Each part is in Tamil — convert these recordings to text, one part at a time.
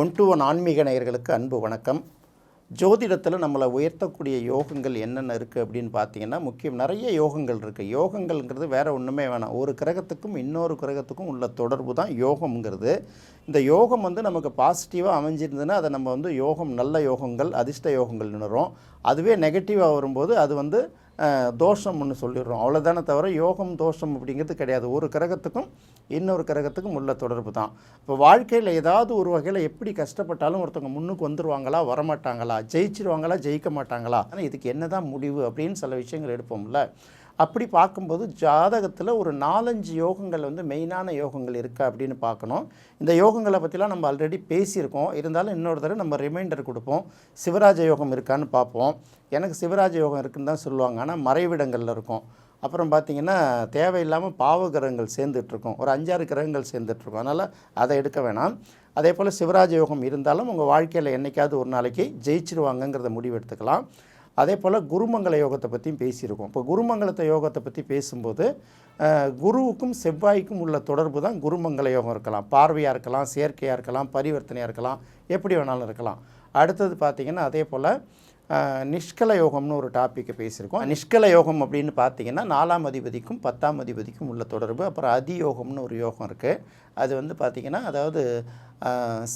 ஒன் டு ஒன் ஆன்மீக நேயர்களுக்கு அன்பு வணக்கம். ஜோதிடத்தில் நம்மளை உயர்த்தக்கூடிய யோகங்கள் என்னென்ன இருக்குது அப்படின்னு பார்த்தீங்கன்னா முக்கியம் நிறைய யோகங்கள் இருக்குது யோகங்கள்ங்கிறது வேறு ஒன்றுமே வேணாம். ஒரு கிரகத்துக்கும் இன்னொரு கிரகத்துக்கும் உள்ள தொடர்பு தான் யோகம்ங்கிறது. இந்த யோகம் வந்து நமக்கு பாசிட்டிவாக அமைஞ்சிருந்ததுன்னா அதை நம்ம வந்து யோகம் நல்ல யோகங்கள் அதிர்ஷ்ட யோகங்கள் யோகங்கள்னுறோம் அதுவே நெகட்டிவாக வரும்போது அது வந்து தோஷம்னு சொல்லிடுறோம். அவ்வளோதானே தவிர யோகம் தோஷம் அப்படிங்கிறது கிடையாது. ஒரு கிரகத்துக்கும் இன்னொரு கிரகத்துக்கும் உள்ள தொடர்பு தான். இப்போ வாழ்க்கையில் ஏதாவது ஒரு வகையில் எப்படி கஷ்டப்பட்டாலும் ஒருத்தவங்க முன்னுக்கு வந்துருவாங்களா வரமாட்டாங்களா ஜெயிச்சிருவாங்களா ஜெயிக்க மாட்டாங்களா? ஆனால் இதுக்கு என்ன தான் முடிவு அப்படின்னு சில விஷயங்கள் எடுப்போம்ல. அப்படி பார்க்கும்போது ஜாதகத்தில் ஒரு நாலஞ்சு யோகங்கள் வந்து மெயினான யோகங்கள் இருக்கா அப்படின்னு பார்க்கணும். இந்த யோகங்களை பற்றிலாம் நம்ம ஆல்ரெடி பேசியிருக்கோம். இருந்தாலும் இன்னொரு தடவை நம்ம ரிமைண்டர் கொடுப்போம். சிவராஜ யோகம் இருக்கான்னு பார்ப்போம். எனக்கு சிவராஜ யோகம் இருக்குன்னு தான் சொல்லுவாங்க. ஆனால் மறைவிடங்களில் இருக்கும். அப்புறம் பார்த்திங்கன்னா தேவையில்லாமல் பாவ கிரகங்கள் சேர்ந்துட்ருக்கோம் ஒரு அஞ்சாறு கிரகங்கள் சேர்ந்துட்ருக்கும் அதனால் அதை எடுக்க வேணாம். அதே போல் சிவராஜ யோகம் இருந்தாலும் உங்கள் வாழ்க்கையில் என்றைக்காவது ஒரு நாளைக்கு ஜெயிச்சிருவாங்கங்கிறத முடிவு எடுத்துக்கலாம். அதே போல் குருமங்கல யோகத்தை பற்றியும் பேசியிருக்கோம். இப்போ குருமங்கலத்தை யோகத்தை பற்றி பேசும்போது குருவுக்கும் செவ்வாய்க்கும் உள்ள தொடர்பு தான் குருமங்கல யோகம் இருக்கலாம். பார்வையாக இருக்கலாம் செயற்கையாக இருக்கலாம் பரிவர்த்தனையாக இருக்கலாம் எப்படி வேணாலும் இருக்கலாம். அடுத்தது பார்த்திங்கன்னா அதே போல் நிஷ்கல யோகம்னு ஒரு டாப்பிக்கை பேசியிருக்கோம். நிஷ்கல யோகம் அப்படின்னு பார்த்தீங்கன்னா நாலாம் அதிபதிக்கும் பத்தாம் அதிபதிக்கும் உள்ள தொடர்பு அப்புறம் அதியோகம்னு ஒரு யோகம் இருக்குது அது வந்து பார்த்திங்கன்னா அதாவது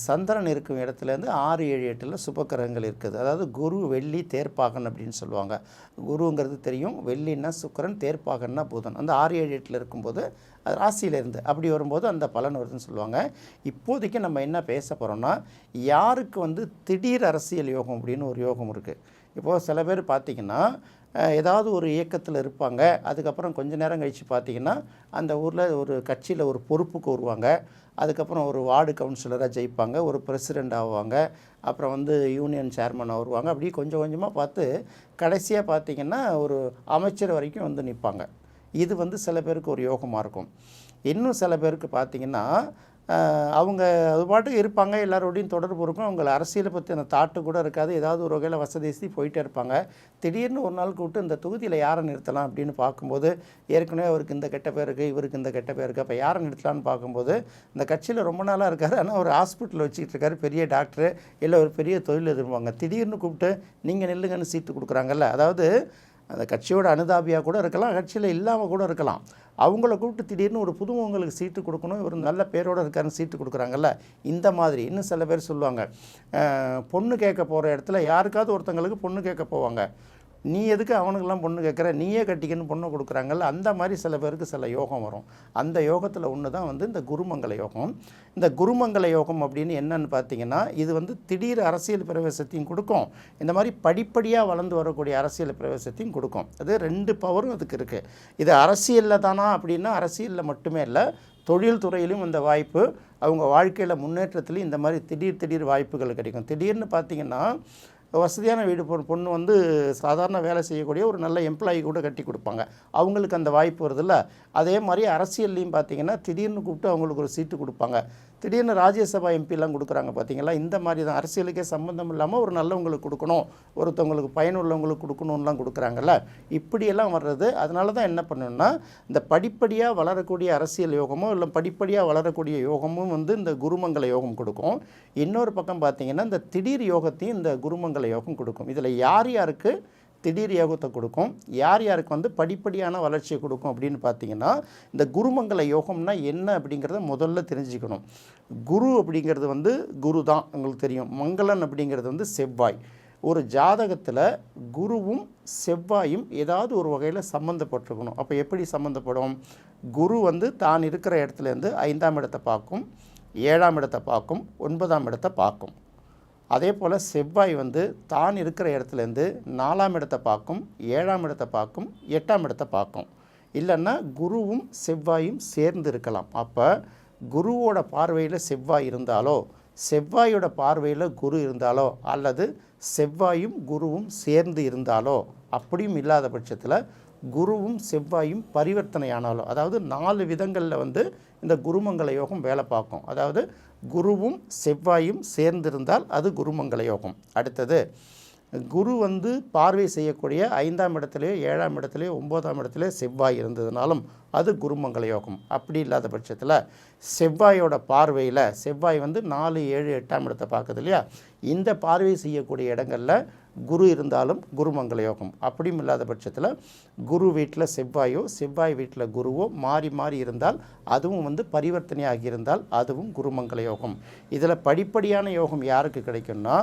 சந்திரன் இருக்கும் இடத்துலேருந்து ஆறு ஏழு எட்டில் சுபக்கிரகங்கள் இருக்குது. அதாவது குரு வெள்ளி தேர்ப்பாகன் அப்படின்னு சொல்லுவாங்க. குருங்கிறது தெரியும். வெள்ளின்னா சுக்கிரன் தேர்ப்பாகன்னா புதன். அந்த ஆறு ஏழு எட்டில் இருக்கும்போது அது ராசியிலேருந்து அப்படி வரும்போது அந்த பலன் வருதுன்னு சொல்லுவாங்க. இப்போதைக்கு நம்ம என்ன பேச போகிறோம்னா யாருக்கு வந்து திடீர் அரசியல் யோகம் அப்படின்னு ஒரு யோகம் இருக்குது இப்போது சில பேர் பார்த்திங்கன்னா ஏதாவது ஒரு இயக்கத்தில் இருப்பாங்க. அதுக்கப்புறம் கொஞ்ச நேரம் கழித்து பார்த்திங்கன்னா அந்த ஊரில் ஒரு கட்சியில் ஒரு பொறுப்புக்கு வருவாங்க அதுக்கப்புறம் ஒரு வார்டு கவுன்சிலராக ஜெயிப்பாங்க. ஒரு பிரசிடெண்ட் ஆவாங்க. அப்புறம் வந்து யூனியன் சேர்மனாக வருவாங்க அப்படியே கொஞ்சம் கொஞ்சமாக பார்த்து கடைசியாக பார்த்தீங்கன்னா ஒரு அமைச்சர் வரைக்கும் வந்து நிற்பாங்க இது வந்து சில பேருக்கு ஒரு யோகமாக இருக்கும். இன்னும் சில பேருக்கு பார்த்தீங்கன்னா அவங்க அது பாட்டுக்கு இருப்பாங்க எல்லாரோடையும் தொடர்பு இருக்கும். அவங்க அரசியலை பற்றின தாட்டு கூட இருக்காது. ஏதாவது ஒரு வகையில் வசதி போயிட்டே இருப்பாங்க. திடீர்னு ஒரு நாள் கூப்பிட்டு இந்த தொகுதியில் யாரை நிறுத்தலாம் அப்படின்னு பார்க்கும்போது ஏற்கனவே அவருக்கு இந்த கெட்ட பேர் இருக்குது இவருக்கு இந்த கெட்ட பேர் இருக்குது அப்போ யாரை நிறுத்தலாம்னு பார்க்கும்போது இந்த கட்சியில் ரொம்ப நாளாக இருக்கார். ஆனால் ஒரு ஹாஸ்பிட்டலில் வச்சுக்கிட்டு இருக்காரு. பெரிய டாக்டரு இல்லை ஒரு பெரிய தொழில் இருப்பாங்க திடீர்னு கூப்பிட்டு நீங்கள் நில்லுங்கன்னு சீட்டு கொடுக்குறாங்கல்ல? அதாவது அந்த கட்சியோட அனுதாபியாக கூட இருக்கலாம் கட்சியில் இல்லாமல் கூட இருக்கலாம். அவங்கள கூப்பிட்டு திடீர்னு ஒரு புதுமுகங்களுக்கு சீட்டு கொடுக்கணும் இவர் நல்ல பேரோட இருக்காருன்னு சீட்டு கொடுக்குறாங்கல்ல இந்த மாதிரி. இன்னும் சில பேர் சொல்லுவாங்க பொண்ணு கேட்க போகிற இடத்துல யாருக்காவது ஒருத்தங்களுக்கு பொண்ணு கேட்க போவாங்க. நீ எதுக்கு அவனுக்கெல்லாம் பொண்ணு கேட்குற? நீயே கட்டிக்கன்னு பொண்ணு கொடுக்குறாங்கல்ல அந்த மாதிரி சில பேருக்கு சில யோகம் வரும். அந்த யோகத்தில் ஒன்று தான் வந்து இந்த குருமங்கல யோகம். இந்த குருமங்கல யோகம் அப்படின்னு என்னன்னு பார்த்தீங்கன்னா இது வந்து திடீர் அரசியல் பிரவேசத்தையும் கொடுக்கும். இந்த மாதிரி படிப்படியாக வளர்ந்து வரக்கூடிய அரசியல் பிரவேசத்தையும் கொடுக்கும். அது ரெண்டு பவரும் அதுக்கு இருக்குது இது அரசியலில் தானா அப்படின்னா அரசியலில் மட்டுமே இல்லை தொழில் துறையிலும் இந்த வாய்ப்பு அவங்க வாழ்க்கையில் முன்னேற்றத்துலேயும் இந்த மாதிரி திடீர் திடீர் வாய்ப்புகள் கிடைக்கும். திடீர்னு பார்த்தீங்கன்னா வசதியான வீடு பொண்ணு பொண்ணு வந்து சாதாரண வேலை செய்யக்கூடிய ஒரு நல்ல எம்ப்ளாயி கூட கட்டி கொடுப்பாங்க. அவங்களுக்கு அந்த வாய்ப்பு வருதில்ல. அதே மாதிரி அரசியல்லையும் பார்த்தீங்கன்னா திடீர்னு கூப்பிட்டு அவங்களுக்கு ஒரு சீட்டு கொடுப்பாங்க. திடீர்னு ராஜ்யசபா எம்பிலாம் கொடுக்குறாங்க பார்த்தீங்களா? இந்த மாதிரி தான். அரசியலுக்கே சம்மந்தம் இல்லாமல் ஒரு நல்லவங்களுக்கு கொடுக்கணும் ஒருத்தவங்களுக்கு பயனுள்ளவங்களுக்கு கொடுக்கணும்லாம் கொடுக்குறாங்கல்ல. இப்படியெல்லாம் வர்றது அதனால தான் என்ன பண்ணணும்னா இந்த படிப்படியாக வளரக்கூடிய அரசியல் யோகமோ இல்லை படிப்படியாக வளரக்கூடிய யோகமும் வந்து இந்த குருமங்கல யோகம் கொடுக்கும். இன்னொரு பக்கம் பார்த்தீங்கன்னா இந்த திடீர் யோகத்தையும் இந்த குருமங்கல யோகம் கொடுக்கும். இதில் யார் யாருக்கு திடீர் யோகத்தை கொடுக்கும். யார் யாருக்கு வந்து படிப்படியான வளர்ச்சியை கொடுக்கும் அப்படின்னு பார்த்தீங்கன்னா இந்த குருமங்கல யோகம்னா என்ன அப்படிங்கிறத முதல்ல தெரிஞ்சுக்கணும். குரு அப்படிங்கிறது வந்து குரு தான் உங்களுக்கு தெரியும். மங்களன் அப்படிங்கிறது வந்து செவ்வாய். ஒரு ஜாதகத்தில் குருவும் செவ்வாயும் ஏதாவது ஒரு வகையில் சம்மந்தப்பட்டிருக்கணும் அப்போ எப்படி சம்மந்தப்படும் குரு வந்து தான் இருக்கிற இடத்துலேருந்து ஐந்தாம் இடத்தை பார்க்கும் ஏழாம் இடத்தை பார்க்கும் ஒன்பதாம் இடத்தை பார்க்கும். அதே போல் செவ்வாய் வந்து தான் இருக்கிற இடத்துலேருந்து நாலாம் இடத்தை பார்க்கும் ஏழாம் இடத்தை பார்க்கும் எட்டாம் இடத்தை பார்க்கும். இல்லைன்னா குருவும் செவ்வாயும் சேர்ந்து இருக்கலாம். அப்போ குருவோட பார்வையில் செவ்வாய் இருந்தாலோ செவ்வாயோட பார்வையில் குரு இருந்தாலோ அல்லது செவ்வாயும் குருவும் சேர்ந்து இருந்தாலோ அப்படியும் இல்லாத பட்சத்தில் குருவும் செவ்வாயும் பரிவர்த்தனையானாலோ அதாவது நாலு விதங்களில் வந்து இந்த குருமங்கள யோகம் வேலை பார்க்கும். அதாவது குருவும் செவ்வாயும் சேர்ந்திருந்தால் அது குருமங்கள யோகம். அடுத்தது குரு வந்து பார்வை செய்யக்கூடிய ஐந்தாம் இடத்துலையோ ஏழாம் இடத்துலையோ ஒம்போதாம் இடத்துலையோ செவ்வாய் இருந்ததுனாலும் அது குருமங்கள யோகம். அப்படி இல்லாத பட்சத்தில் செவ்வாயோட பார்வையில் செவ்வாய் வந்து நாலு ஏழு எட்டாம் இடத்தை பார்க்குது இல்லையா? இந்த பார்வை செய்யக்கூடிய இடங்களில் குரு இருந்தாலும் குருமங்கள யோகம். அப்படியும் இல்லாத பட்சத்தில் குரு வீட்டில் செவ்வாயோ செவ்வாய் வீட்டில் குருவோ மாறி மாறி இருந்தால் அதுவும் வந்து பரிவர்த்தனையாகி இருந்தால் அதுவும் குருமங்கள யோகம். இதில் படிப்படியான யோகம் யாருக்கு கிடைக்கும்னா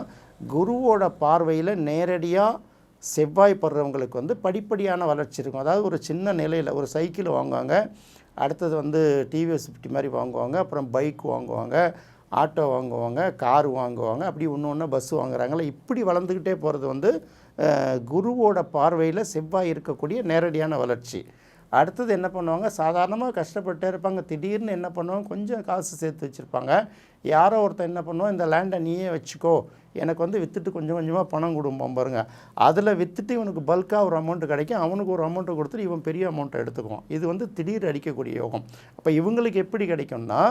குருவோட பார்வையில் நேரடியாக செவ்வாய் படுறவங்களுக்கு வந்து படிப்படியான வளர்ச்சி இருக்கும். அதாவது ஒரு சின்ன நிலையில் ஒரு சைக்கிள் வாங்குவாங்க அடுத்தது வந்து டிவிஎஸ் ஃபிஃப்டி மாதிரி வாங்குவாங்க அப்புறம் பைக் வாங்குவாங்க ஆட்டோ வாங்குவாங்க கார் வாங்குவாங்க அப்படி ஒன்று ஒன்று பஸ் வாங்குறாங்களே இப்படி வளர்ந்துக்கிட்டே போகிறது வந்து குருவோட பார்வையில் செவ்வாய் இருக்கக்கூடிய நேரடியான வளர்ச்சி. அடுத்தது என்ன பண்ணுவாங்க? சாதாரணமாக கஷ்டப்பட்டே இருப்பாங்க. திடீர்னு என்ன பண்ணுவாங்க? கொஞ்சம் காசு சேர்த்து வச்சுருப்பாங்க. யாரோ ஒருத்தன் என்ன பண்ணுவோம் இந்த லேண்டை நீயே வச்சுக்கோ. எனக்கு வந்து விற்றுட்டு கொஞ்சம் கொஞ்சமாக பணம் கொடுப்போம் பாருங்க. அதில் விற்றுட்டு இவனுக்கு பல்காக ஒரு அமௌண்ட்டு கிடைக்கும். அவனுக்கு ஒரு அமௌண்ட்டை கொடுத்துட்டு இவன் பெரிய அமௌண்ட்டை எடுத்துக்குவான். இது வந்து திடீர் அடிக்கக்கூடிய யோகம். அப்போ இவங்களுக்கு எப்படி கிடைக்கும்னா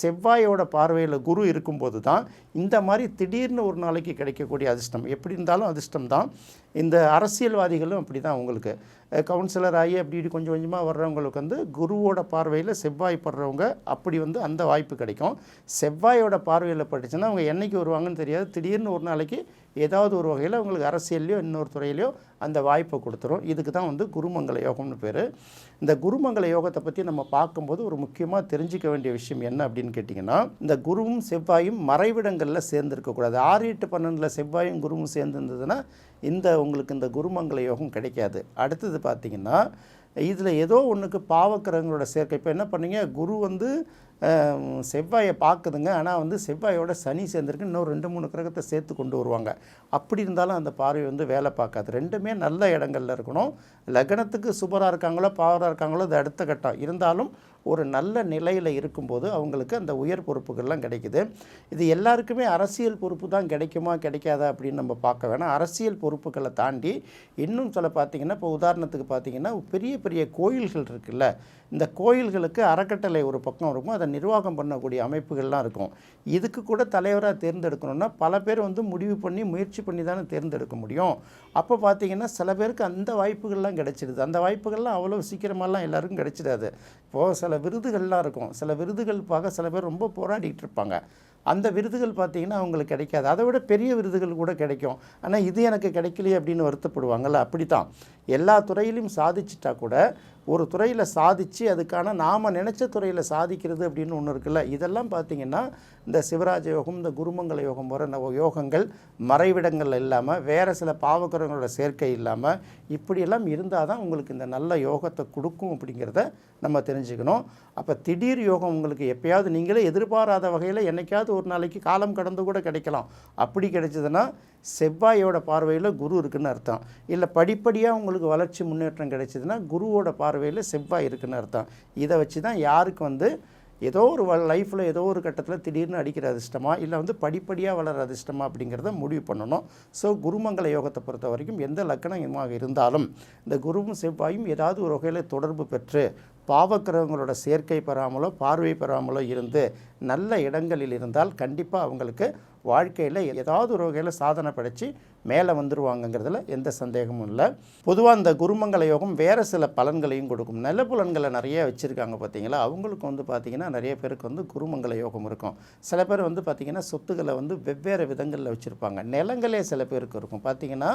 செவ்வாயோட பார்வையில் குரு இருக்கும்போது தான் இந்த மாதிரி திடீர்னு ஒரு நாளைக்கு கிடைக்கக்கூடிய அதிர்ஷ்டம். எப்படி இருந்தாலும் அதிர்ஷ்டம் தான். இந்த அரசியல்வாதிகளும் அப்படி தான் உங்களுக்கு. கவுன்சிலர் ஆகி அப்படி இப்படி கொஞ்சம் கொஞ்சமாக வர்றவங்களுக்கு வந்து குருவோட பார்வையில் செவ்வாய் படுறவங்க அப்படி வந்து அந்த வாய்ப்பு கிடைக்கும். செவ்வாயோட பார்வையில் பட்டுச்சுன்னா அவங்க என்றைக்கு வருவாங்கன்னு தெரியாது. திடீர்னு ஒரு நாளைக்கு ஏதாவது ஒரு வகையில் உங்களுக்கு அரசியல்லையோ இன்னொரு துறையிலையோ அந்த வாய்ப்பை கொடுத்துரும். இதுக்கு தான் வந்து குருமங்கள யோகம்னு பேர். இந்த குருமங்கள யோகத்தை பற்றி நம்ம பார்க்கும்போது ஒரு முக்கியமாக தெரிஞ்சிக்க வேண்டிய விஷயம் என்ன அப்படின்னு கேட்டிங்கன்னா இந்த குருவும் செவ்வாயும் மறைவிடங்களில் சேர்ந்துருக்கக்கூடாது. ஆறு எட்டு பன்னெண்டில் செவ்வாயும் குருவும் சேர்ந்துருந்ததுன்னா இந்த உங்களுக்கு இந்த குருமங்கள யோகம் கிடைக்காது. அடுத்தது பார்த்திங்கன்னா இதில் ஏதோ ஒன்றுக்கு பாவக்கிரகங்களோட சேர்க்கை. இப்போ என்ன பண்ணீங்க? குரு வந்து செவ்வாயை பார்க்குதுங்க. ஆனால் வந்து செவ்வாயோட சனி சேர்ந்துருக்கு. இன்னும் ரெண்டு மூணு கிரகத்தை சேர்த்து கொண்டு வருவாங்க. அப்படி இருந்தாலும் அந்த பார்வை வந்து வேலை பார்க்காது. ரெண்டுமே நல்ல இடங்கள்ல இருக்கணும். லக்னத்துக்கு சுபராக இருக்காங்களோ பாவராக இருக்காங்களோ அது அடுத்த கட்டம். இருந்தாலும் ஒரு நல்ல நிலையில் இருக்கும்போது அவங்களுக்கு அந்த உயர் பொறுப்புகள்லாம் கிடைக்குது. இது எல்லாருக்குமே அரசியல் பொறுப்பு தான் கிடைக்குமா கிடைக்காதா அப்படின்னு நம்ம பார்க்க வேணாம். அரசியல் பொறுப்புகளை தாண்டி இன்னும் சொல்ல பார்த்தீங்கன்னா இப்போ உதாரணத்துக்கு பார்த்தீங்கன்னா பெரிய பெரிய கோயில்கள் இருக்குல்ல. இந்த கோயில்களுக்கு அறக்கட்டளை ஒரு பக்கம் இருக்கும். அதை நிர்வாகம் பண்ணக்கூடிய அமைப்புகள்லாம் இருக்கும். இதுக்கு கூட தலைவராக தேர்ந்தெடுக்கணும்னா பல பேர் வந்து முடிவு பண்ணி முயற்சி பண்ணி தானே தேர்ந்தெடுக்க முடியும். அப்போ பார்த்தீங்கன்னா சில பேருக்கு அந்த வாய்ப்புகள்லாம் கிடைச்சிடுது. அந்த வாய்ப்புகள்லாம் அவ்வளோ சீக்கிரமாலாம் எல்லாருக்கும் கிடைச்சிடாது. இப்போது சில விருதுகள்லாம் இருக்கும். சில விருதுகள் பார்க்க சில பேர் ரொம்ப போராடிக்கிட்டு இருப்பாங்க. அந்த விருதுகள் பார்த்திங்கன்னா அவங்களுக்கு கிடைக்காது. அதை விட பெரிய விருதுகள் கூட கிடைக்கும். ஆனால் இது எனக்கு கிடைக்கலையே அப்படின்னு வருத்தப்படுவாங்கள்ல அப்படி தான் எல்லா துறையிலையும் சாதிச்சிட்டா கூட ஒரு துறையில் சாதித்து அதுக்கான நாம் நினச்ச துறையில் சாதிக்கிறது அப்படின்னு ஒன்று இருக்குல்ல. இதெல்லாம் பார்த்தீங்கன்னா இந்த சிவராஜ யோகம் இந்த குருமங்கல யோகம் போகிற யோகங்கள் மறைவிடங்கள் இல்லாமல் வேறு சில பாவகரங்களோட சேர்க்கை இல்லாமல் இப்படியெல்லாம் இருந்தால் தான் உங்களுக்கு இந்த நல்ல யோகத்தை கொடுக்கும் அப்படிங்கிறத நம்ம தெரிஞ்சுக்கணும். அப்போ திடீர் யோகம் உங்களுக்கு எப்பயாவது நீங்களே எதிர்பாராத வகையில் என்னைக்காவது ஒரு நாளைக்கு காலம் கடந்து கூட கிடைக்கலாம். அப்படி கிடைச்சதுன்னா செவ்வாயோட பார்வையில் குரு இருக்குன்னு அர்த்தம். இல்லை படிப்படியாக உங்களுக்கு வளர்ச்சி முன்னேற்றம் கிடைச்சதுன்னா குருவோட பார்வையில் செவ்வாய் இருக்குன்னு அர்த்தம். இதை வச்சு தான் யாருக்கு வந்து ஏதோ ஒரு லைஃப்பில் ஏதோ ஒரு கட்டத்தில் திடீர்னு அடிக்கிற அதிர்ஷ்டமா இல்லை வந்து படிப்படியாக வளர அதிர்ஷ்டமா அப்படிங்கிறத முடிவு பண்ணணும். ஸோ குருமங்கல யோகத்தை பொறுத்த வரைக்கும் எந்த லக்கணமாக இருந்தாலும் இந்த குருவும் செவ்வாயும் ஏதாவது ஒரு வகையில் தொடர்பு பெற்று பாவக்கிரகங்களோட சேர்க்கை பெறாமலோ பார்வை பெறாமலோ இருந்து நல்ல இடங்களில் இருந்தால் கண்டிப்பாக அவங்களுக்கு வாழ்க்கையில் ஏதாவது ஒரு வகையில் சாதனை படைத்து மேலே வந்துடுவாங்கங்கிறதுல எந்த சந்தேகமும் இல்லை. பொதுவாக இந்த குருமங்கள யோகம் வேறு சில பலன்களையும் கொடுக்கும். நல்ல புலன்களை நிறைய வச்சுருக்காங்க பார்த்தீங்களா அவங்களுக்கு வந்து பார்த்திங்கன்னா நிறைய பேருக்கு வந்து குருமங்கள யோகம் இருக்கும். சில பேர் வந்து பார்த்திங்கன்னா சொத்துக்களை வந்து வெவ்வேறு விதங்களில் வச்சுருப்பாங்க. நிலங்களே சில பேருக்கு இருக்கும். பார்த்திங்கன்னா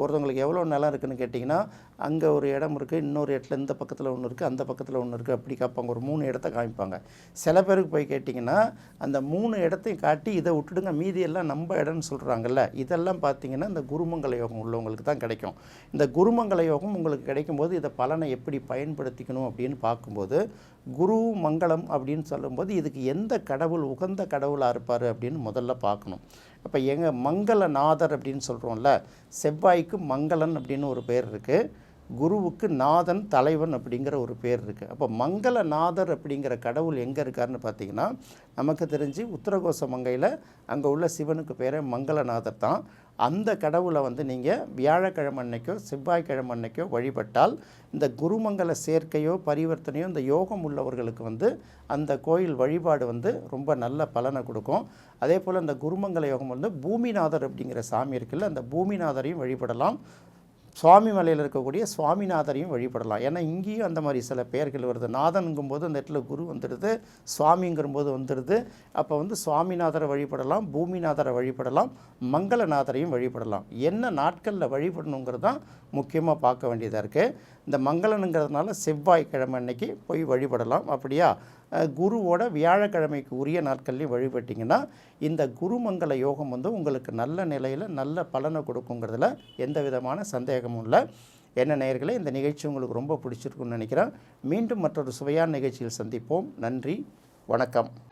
ஒருத்தவங்களுக்கு எவ்வளோ நிலம் இருக்குன்னு கேட்டிங்கன்னா அங்கே ஒரு இடம் இருக்குது இன்னொரு இடத்துல இந்த பக்கத்தில் ஒன்று இருக்குது அந்த பக்கத்தில் ஒன்று இருக்குது அப்படி காப்பாங்க. ஒரு மூணு இடத்த காமிப்பாங்க. சில பேருக்கு போய் கேட்டிங்கன்னா அந்த மூணு இடத்தையும் காட்டி இதை விட்டுடுங்க மீ எல்லாம் நம்ம இடம்னு சொல்கிறாங்கல்ல இதெல்லாம் பார்த்தீங்கன்னா இந்த குருமங்கள யோகம் உள்ளவங்களுக்கு தான் கிடைக்கும். இந்த குருமங்கள யோகம் உங்களுக்கு கிடைக்கும்போது இதை பலனை எப்படி பயன்படுத்திக்கணும் அப்படின்னு பார்க்கும்போது குரு மங்களம் அப்படின்னு சொல்லும்போது இதுக்கு எந்த கடவுள் உகந்த கடவுளாக இருப்பார் அப்படின்னு முதல்ல பார்க்கணும். இப்போ எங்கள் மங்களநாதர் அப்படின்னு சொல்கிறோம்ல செவ்வாய்க்கு மங்களன் அப்படின்னு ஒரு பேர் இருக்குது குருவுக்கு நாதன் தலைவன் அப்படிங்கிற ஒரு பேர் இருக்குது அப்போ மங்களநாதர் அப்படிங்கிற கடவுள் எங்கே இருக்காருன்னு பார்த்தீங்கன்னா நமக்கு தெரிஞ்சு உத்தரகோச மங்கையில் அங்கே உள்ள சிவனுக்கு பேரே மங்களநாதர் தான். அந்த கடவுளை வந்து நீங்கள் வியாழக்கிழமை அன்னைக்கோ செவ்வாய்க்கிழமை அன்னைக்கோ வழிபட்டால் இந்த குருமங்கல சேர்க்கையோ பரிவர்த்தனையோ இந்த யோகம் உள்ளவர்களுக்கு வந்து அந்த கோயில் வழிபாடு வந்து ரொம்ப நல்ல பலனை கொடுக்கும். அதே போல் இந்த குருமங்கல யோகம் வந்து பூமிநாதர் அப்படிங்கிற சாமி இருக்குல்ல அந்த பூமிநாதரையும் வழிபடலாம். சுவாமி மலையில் இருக்கக்கூடிய சுவாமிநாதரையும் வழிபடலாம். ஏன்னா இங்கேயும் அந்த மாதிரி சில பெயர்கள் வருது. நாதனுங்கும்போது அந்த இடத்துல குரு வந்துடுது சுவாமிங்கிறபோது வந்துடுது. அப்போ வந்து சுவாமிநாதரை வழிபடலாம் பூமிநாதரை வழிபடலாம் மங்களநாதரையும் வழிபடலாம். என்ன நாட்களில் வழிபடணுங்கிறது தான் முக்கியமாக பார்க்க வேண்டியதாக இருக்குது இந்த மங்களனுங்கிறதுனால செவ்வாய்க்கிழமை அன்னைக்கு போய் வழிபடலாம். அப்படியா? குருவோட வியாழக்கிழமைக்கு உரிய நாட்கள்லையும் வழிபட்டிங்கன்னா இந்த குருமங்கல யோகம் வந்து உங்களுக்கு நல்ல நிலையில் நல்ல பலனை கொடுக்குங்கிறதுல எந்த விதமான சந்தேகமும் இல்லை. என்ன நேயர்களே இந்த நிகழ்ச்சி உங்களுக்கு ரொம்ப பிடிச்சிருக்குன்னு நினைக்கிறேன். மீண்டும் மற்றொரு சுவையான நிகழ்ச்சியில் சந்திப்போம். நன்றி வணக்கம்.